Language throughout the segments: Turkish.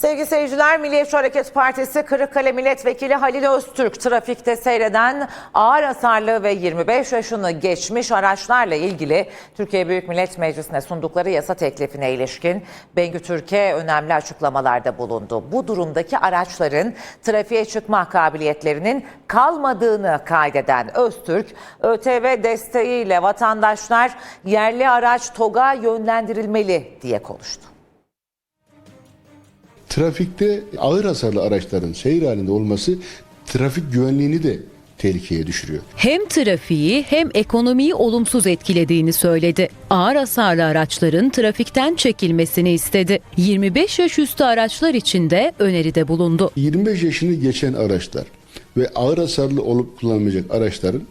Sevgili seyirciler, Milliyetçi Hareket Partisi Kırıkkale Milletvekili Halil Öztürk trafikte seyreden ağır hasarlı ve 25 yaşını geçmiş araçlarla ilgili Türkiye Büyük Millet Meclisi'ne sundukları yasa teklifine ilişkin Bengü Türkiye önemli açıklamalarda bulundu. Bu durumdaki araçların trafiğe çıkma kabiliyetlerinin kalmadığını kaydeden Öztürk, ÖTV desteğiyle vatandaşlar yerli araç TOG'a yönlendirilmeli diye konuştu. Trafikte ağır hasarlı araçların seyir halinde olması trafik güvenliğini de tehlikeye düşürüyor. Hem trafiği hem ekonomiyi olumsuz etkilediğini söyledi. Ağır hasarlı araçların trafikten çekilmesini istedi. 25 yaş üstü araçlar için de öneride bulundu. 25 yaşını geçen araçlar ve ağır hasarlı olup kullanılmayacak araçların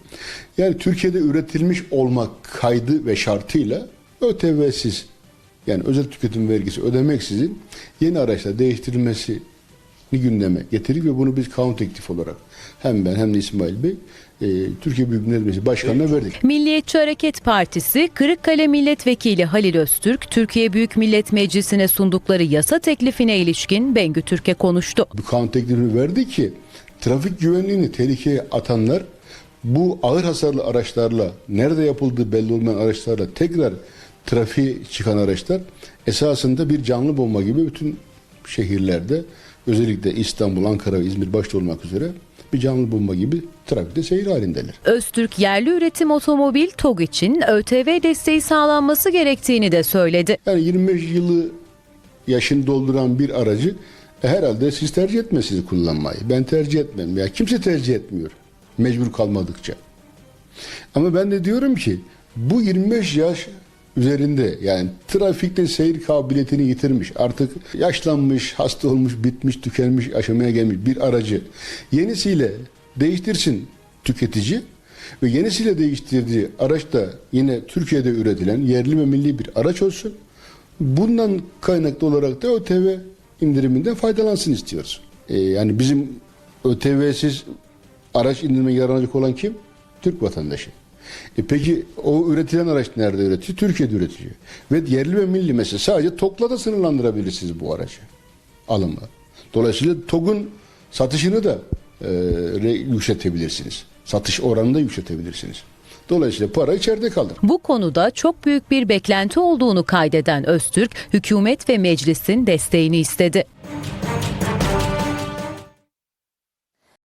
yani Türkiye'de üretilmiş olmak kaydı ve şartıyla ÖTV'siz yani özel tüketim vergisi ödemeksizin yeni araçlar değiştirilmesi gündeme getirdik ve bunu biz kanun teklif olarak hem ben hem de İsmail Bey e, Türkiye Büyük Millet Meclisi Başkanı'na verdik. Milliyetçi Hareket Partisi Kırıkkale Milletvekili Halil Öztürk, Türkiye Büyük Millet Meclisi'ne sundukları yasa teklifine ilişkin Bengü Türk'e konuştu. Bu kanun teklifini verdi ki trafik güvenliğini tehlikeye atanlar bu ağır hasarlı araçlarla nerede yapıldığı belli olmayan araçlarla tekrar trafiğe çıkan araçlar esasında bir canlı bomba gibi bütün şehirlerde özellikle İstanbul, Ankara ve İzmir başta olmak üzere bir canlı bomba gibi trafikte seyir halindeler. Öztürk yerli üretim otomobil TOG için ÖTV desteği sağlanması gerektiğini de söyledi. Yani 25 yılı yaşını dolduran bir aracı e, herhalde siz tercih etmezsiniz kullanmayı. Ben tercih etmem. Ya kimse tercih etmiyor. Mecbur kalmadıkça. Ama ben de diyorum ki bu 25 yaş üzerinde yani trafikte seyir kabiliyetini yitirmiş artık yaşlanmış, hasta olmuş, bitmiş, tükenmiş aşamaya gelmiş bir aracı yenisiyle değiştirsin tüketici ve yenisiyle değiştirdiği araç da yine Türkiye'de üretilen yerli ve milli bir araç olsun. Bundan kaynaklı olarak da ÖTV indiriminden faydalansın istiyoruz. Ee, yani bizim ÖTV'siz araç indirime yaranacak olan kim? Türk vatandaşı. E peki o üretilen araç nerede üretiyor? Türkiye'de üretiyor. Ve yerli ve milli mesela sadece TOG'la da sınırlandırabilirsiniz bu aracı. Alımı. Dolayısıyla TOG'un satışını da e, yükseltebilirsiniz. Satış oranını da yükseltebilirsiniz. Dolayısıyla para içeride kalır. Bu konuda çok büyük bir beklenti olduğunu kaydeden Öztürk, hükümet ve meclisin desteğini istedi.